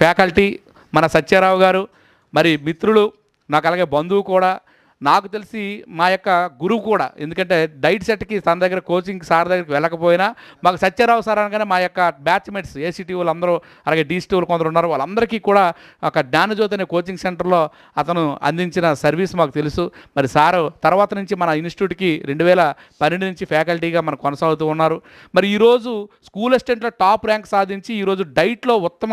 Faculty మన సత్యారావు గారు మరి మిత్రులు నాకు అలాగే బంధువు కూడా నాకు తెలిసి మా యొక్క గురువు కూడా ఎందుకంటే డైట్ సెట్కి తన దగ్గర కోచింగ్ సార్ దగ్గరికి వెళ్ళకపోయినా మాకు సత్యారావు సార్ అనగానే మా యొక్క బ్యాచ్మేట్స్ ఏసీటీ వాళ్ళందరూ అలాగే డీసీటీ వాళ్ళు కొందరు ఉన్నారు వాళ్ళందరికీ కూడా ఒక జ్ఞానజ్యోతి అనే కోచింగ్ సెంటర్లో అతను అందించిన సర్వీస్ మాకు తెలుసు. మరి సారు తర్వాత నుంచి మన ఇన్స్టిట్యూట్కి రెండు వేల పన్నెండు నుంచి ఫ్యాకల్టీగా మనం కొనసాగుతూ ఉన్నారు. మరి ఈరోజు స్కూల్ అసిస్టెంట్లో టాప్ ర్యాంక్ సాధించి ఈరోజు డైట్లో ఉత్తమ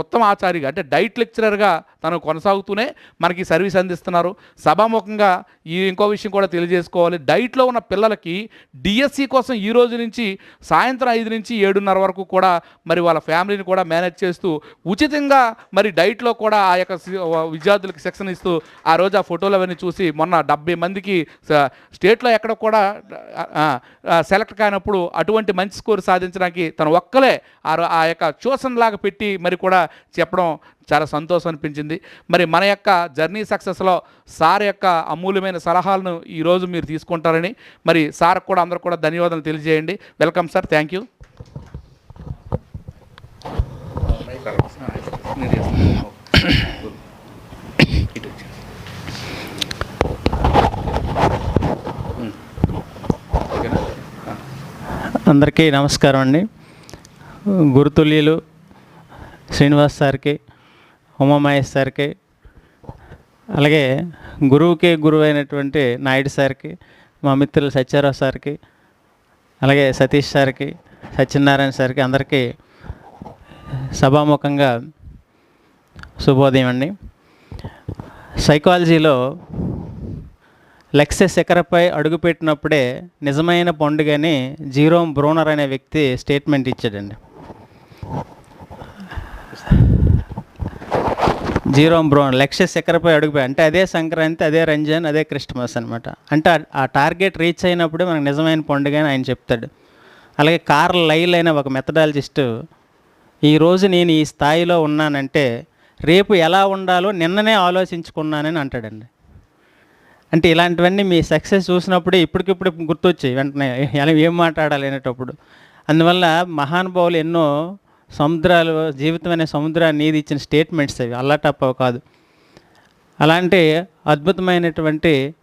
ఉత్తమ ఆచారిగా అంటే డైట్ లెక్చరర్గా తను కొనసాగుతూనే మనకి సర్వీస్ అందిస్తున్నారు. సభాముఖంగా ఈ ఇంకో విషయం కూడా తెలియజేసుకోవాలి. డైట్లో ఉన్న పిల్లలకి డిఎస్సి కోసం ఈ రోజు నుంచి సాయంత్రం ఐదు నుంచి ఏడున్నర వరకు కూడా మరి వాళ్ళ ఫ్యామిలీని కూడా మేనేజ్ చేస్తూ ఉచితంగా మరి డైట్లో కూడా ఆ యొక్క విద్యార్థులకు శిక్షణ ఇస్తూ ఆ రోజు ఆ ఫోటోలు అవన్నీ చూసి మొన్న డెబ్బై మందికి స్టేట్లో ఎక్కడ కూడా సెలెక్ట్ కానప్పుడు అటువంటి మంచి స్కోర్ సాధించడానికి తను ఒక్కలే ఆ ఆ యొక్క ట్యూషన్ లాగా పెట్టి మరి కూడా చెప్పడం చాలా సంతోషం అనిపించింది. మరి మన యొక్క జర్నీ సక్సెస్లో సార్ యొక్క అమూల్యమైన సలహాలను ఈరోజు మీరు తీసుకుంటారని మరి సార్ కూడా అందరూ కూడా ధన్యవాదాలు తెలియజేయండి. Welcome sir. Thank you. అందరికీ నమస్కారం అండి. గురుతుల్యులు శ్రీనివాస్ సార్కి ఉమామహేష్ సార్కి అలాగే గురువుకే గురువు అయినటువంటి నాయుడు సార్కి మా మిత్రులు సత్యారావు సార్కి అలాగే సతీష్ సార్కి సత్యనారాయణ సార్కి అందరికీ సభాముఖంగా శుభోదయం అండి. సైకాలజీలో లక్ష్య శిఖరపై అడుగుపెట్టినప్పుడే నిజమైన పండుగని జీరోమ్ బ్రోనర్ అనే వ్యక్తి స్టేట్మెంట్ ఇచ్చాడండి. జీరో బ్రోన్ లక్ష్య శిఖరపై అడుగుపోయి అంటే అదే సంక్రాంతి అదే రంజాన్ అదే క్రిస్మస్ అనమాట అంటే ఆ- టార్గెట్ రీచ్ అయినప్పుడే మనకు నిజమైన పండుగ అని ఆయన చెప్తాడు. అలాగే కార్ల్ లైల్ అయిన ఒక మెథడాలజిస్ట్ ఈరోజు నేను ఈ స్థాయిలో ఉన్నానంటే రేపు ఎలా ఉండాలో నిన్ననే ఆలోచించుకున్నానని అంటాడండి. అంటే ఇలాంటివన్నీ మీ సక్సెస్ చూసినప్పుడే ఇప్పటికిప్పుడు గుర్తొచ్చాయి వెంటనే ఎలా ఏం మాట్లాడాలి అనేటప్పుడు. అందువల్ల మహానుభావులు ఎన్నో సముద్రాలు జీవితం అనే సముద్రాన్ని నీది ఇచ్చిన స్టేట్మెంట్స్ అవి. అల్లాటప్ప కాదు. అలాంటి అద్భుతమైనటువంటి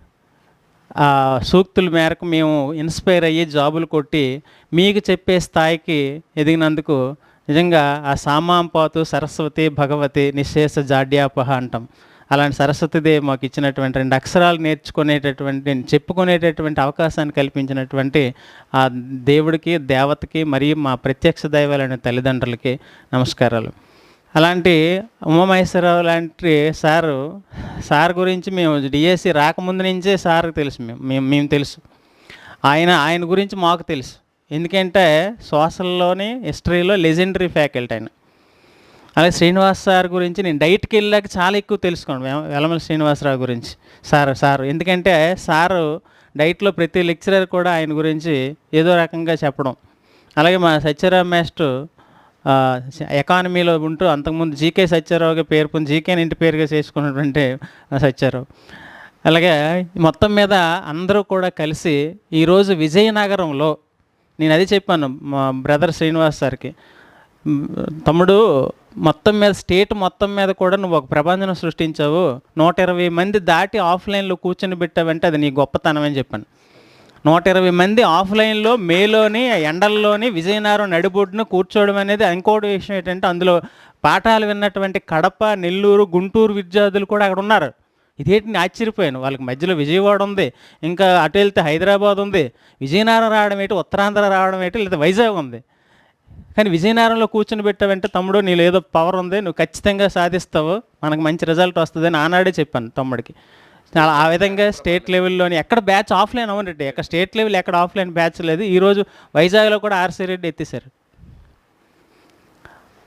ఆ సూక్తుల మేరకు మేము ఇన్స్పైర్ అయ్యి జాబులు కొట్టి మీకు చెప్పే స్థాయికి ఎదిగినందుకు నిజంగా ఆ సామాంపాతు సరస్వతి భగవతి నిశేష జాడ్యాపహ అంటాం. అలాంటి సరస్వతిదేవి మాకు ఇచ్చినటువంటి రెండు అక్షరాలు నేర్చుకునేటటువంటి చెప్పుకునేటటువంటి అవకాశాన్ని కల్పించినటువంటి ఆ దేవుడికి దేవతకి మరియు మా ప్రత్యక్ష దైవాలైన తల్లిదండ్రులకి నమస్కారాలు. అలాంటి ఉమామహేశ్వరరావు లాంటి సారు సార్ గురించి మేము డిఎస్సి రాకముందు నుంచే సార్ తెలుసు మేము మేము మేము తెలుసు. ఆయన ఆయన గురించి మాకు తెలుసు. ఎందుకంటే సోషల్లోని హిస్టరీలో లెజెండరీ ఫ్యాకల్టీ ఆయన. అలాగే శ్రీనివాస్ సార్ గురించి నేను డైట్కి వెళ్ళాక చాలా ఎక్కువ తెలుసుకోండి వెలమల శ్రీనివాసరావు గురించి. Sir sir. ఎందుకంటే సారు డైట్లో ప్రతి లెక్చరర్ కూడా ఆయన గురించి ఏదో రకంగా చెప్పడం. అలాగే మా సత్యరామ్ మాస్టర్ ఎకానమీలో ఉంటూ అంతకుముందు జీకే సత్యారావుగా పేరు పొంది జీకేని ఇంటి పేరుగా చేసుకున్నటువంటి సత్యారావు. అలాగే మొత్తం మీద అందరూ కూడా కలిసి ఈరోజు విజయనగరంలో నేను అది చెప్పాను మా బ్రదర్ శ్రీనివాస్ సార్కి. తమ్ముడు మొత్తం మీద స్టేట్ మొత్తం మీద కూడా నువ్వు ఒక ప్రబంధన సృష్టించావు. నూట ఇరవై మంది దాటి ఆఫ్లైన్లో కూర్చొని పెట్టావంటే అది నీ గొప్పతనం అని చెప్పాను. నూట ఇరవై మంది ఆఫ్లైన్లో మేలోని ఎండల్లోని విజయనగరం నడిబొడ్డున కూర్చోవడం అనేది ఇంకోటి విషయం ఏంటంటే అందులో పాఠాలు విన్నటువంటి కడప నెల్లూరు గుంటూరు విద్యార్థులు కూడా అక్కడ ఉన్నారు. ఇదేంటి నేను ఆశ్చర్యపోయాను? వాళ్ళకి మధ్యలో విజయవాడ ఉంది ఇంకా అటు వెళ్తే హైదరాబాద్ ఉంది విజయనగరం రావడం ఏంటి ఉత్తరాంధ్ర రావడం ఏంటి లేదా వైజాగ్ ఉంది. కానీ విజయనగరంలో కూర్చుని పెట్టావంటే తమ్ముడు నీలో ఏదో పవర్ ఉంది నువ్వు ఖచ్చితంగా సాధిస్తావు మనకు మంచి రిజల్ట్ వస్తుంది అని ఆనాడే చెప్పాను తమ్ముడికి. అలా ఆ విధంగా స్టేట్ లెవెల్లోని ఎక్కడ బ్యాచ్ ఆఫ్లైన్ అవ్వండి ఎక్కడ స్టేట్ లెవెల్ ఎక్కడ ఆఫ్లైన్ బ్యాచ్ లేదు. ఈరోజు వైజాగ్లో కూడా ఆర్సీ రెడ్డి ఎత్తేసారు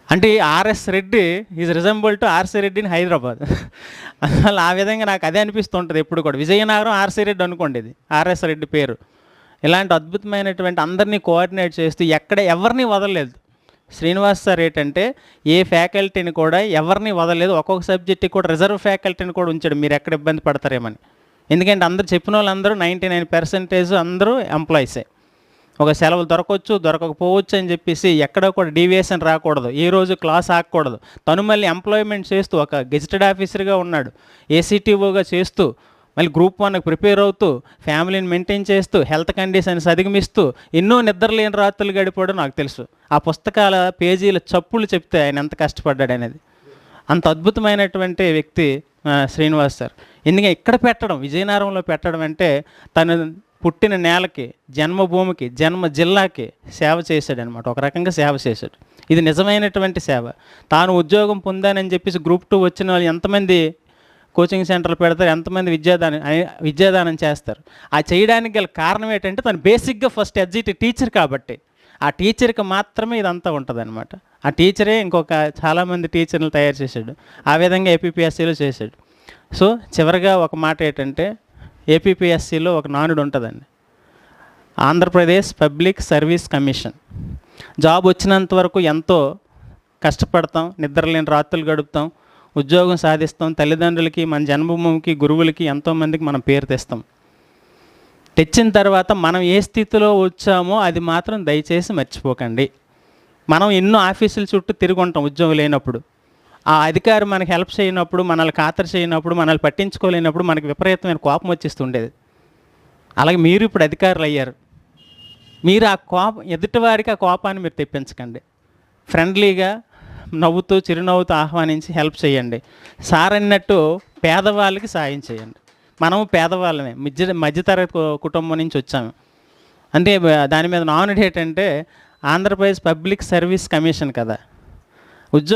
అంటే RS Reddy is resemble to RC Reddy in Hyderabad అసలు ఆ విధంగా నాకు అదే అనిపిస్తుంటుంది ఎప్పుడు కూడా. విజయనగరం ఆర్సీ రెడ్డి అనుకోండి ఇది ఆర్ఎస్ రెడ్డి పేరు. ఇలాంటి అద్భుతమైనటువంటి అందరినీ కోఆర్డినేట్ చేస్తూ ఎక్కడ ఎవరిని వదలలేదు. శ్రీనివాస్ సార్ ఏంటంటే ఏ ఫ్యాకల్టీని కూడా ఎవరిని వదలలేదు. ఒక్కొక్క సబ్జెక్ట్కి కూడా రిజర్వ్ ఫ్యాకల్టీని కూడా ఉంచాడు. మీరు ఎక్కడ ఇబ్బంది పడతారేమని. ఎందుకంటే అందరు చెప్పిన వాళ్ళందరూ నైంటీ నైన్ పర్సెంటేజ్ అందరూ ఎంప్లాయీసే. ఒక సెలవులు దొరకవచ్చు దొరకకపోవచ్చు అని చెప్పేసి ఎక్కడ కూడా డీవియేషన్ రాకూడదు. ఏ రోజు క్లాస్ ఆగకూడదు. తను మళ్ళీ ఎంప్లాయ్మెంట్ చేస్తూ ఒక గెజిటెడ్ ఆఫీసర్గా ఉన్నాడు. ఏసీటీఓగా చేస్తూ మళ్ళీ గ్రూప్ వన్కి ప్రిపేర్ అవుతూ ఫ్యామిలీని మెయింటైన్ చేస్తూ హెల్త్ కండిషన్స్ అధిగమిస్తూ ఎన్నో నిద్రలేని రాత్రులు గడిపోవడం నాకు తెలుసు. ఆ పుస్తకాల పేజీల చప్పులు చెప్తే ఆయన ఎంత కష్టపడ్డాడు అనేది. అంత అద్భుతమైనటువంటి వ్యక్తి శ్రీనివాస్ సార్. ఎందుకంటే ఇక్కడ పెట్టడం విజయనగరంలో పెట్టడం అంటే తను పుట్టిన నేలకి జన్మభూమికి జన్మ జిల్లాకి సేవ చేశాడు అనమాట ఒక రకంగా సేవ చేశాడు. ఇది నిజమైనటువంటి సేవ. తాను ఉద్యోగం పొందానని చెప్పేసి గ్రూప్ టూ వచ్చిన వాళ్ళు ఎంతమంది కోచింగ్ సెంటర్లు పెడతారు ఎంతమంది విద్యాదానం విద్యాదానం చేస్తారు. ఆ చేయడానికి గల కారణం ఏంటంటే తను బేసిక్గా ఫస్ట్ ఎడ్జిటి టీచర్ కాబట్టి. ఆ టీచర్కి మాత్రమే ఇదంతా ఉంటుందన్నమాట. ఆ టీచరే ఇంకొక చాలామంది టీచర్లు తయారు చేశాడు. ఆ విధంగా ఏపీపీఎస్సీలో చేశాడు. సో చివరిగా ఒక మాట ఏంటంటే ఏపీపీఎస్సీలో ఒక నానుడు ఉంటుందండి. Andhra Pradesh public service commission. Job వచ్చినంత వరకు ఎంతో కష్టపడతాం నిద్రలేని రాత్రులు గడుపుతాం ఉద్యోగం సాధిస్తాం. తల్లిదండ్రులకి మన జన్మభూమికి గురువులకి ఎంతోమందికి మనం పేరు తెస్తాం. తెచ్చిన తర్వాత మనం ఏ స్థితిలో వచ్చామో అది మాత్రం దయచేసి మర్చిపోకండి. మనం ఎన్నో ఆఫీసుల చుట్టూ తిరిగి ఉంటాం ఉద్యోగం లేనప్పుడు. ఆ అధికారి మనకి హెల్ప్ చేయనప్పుడు మనల్ని ఖాతరు చేయనప్పుడు మనల్ని పట్టించుకోలేనప్పుడు మనకి విపరీతమైన కోపం వచ్చేస్తుండేది. అలాగే మీరు ఇప్పుడు అధికారులు అయ్యారు. మీరు ఆ కోపం ఎదుటివారికి ఆ కోపాన్ని మీరు తెప్పించకండి. ఫ్రెండ్లీగా నవ్వుతూ చిరునవ్వుతూ ఆహ్వానించి హెల్ప్ చేయండి. సార్ అన్నట్టు పేదవాళ్ళకి సాయం చేయండి. మనము పేదవాళ్ళమే. మధ్య మధ్యతరగతి కుటుంబం నుంచి వచ్చాము. అంటే దాని మీద నామినేట్ ఏంటంటే ఆంధ్రప్రదేశ్ పబ్లిక్ సర్వీస్ కమిషన్ కదా. ఉద్యోగం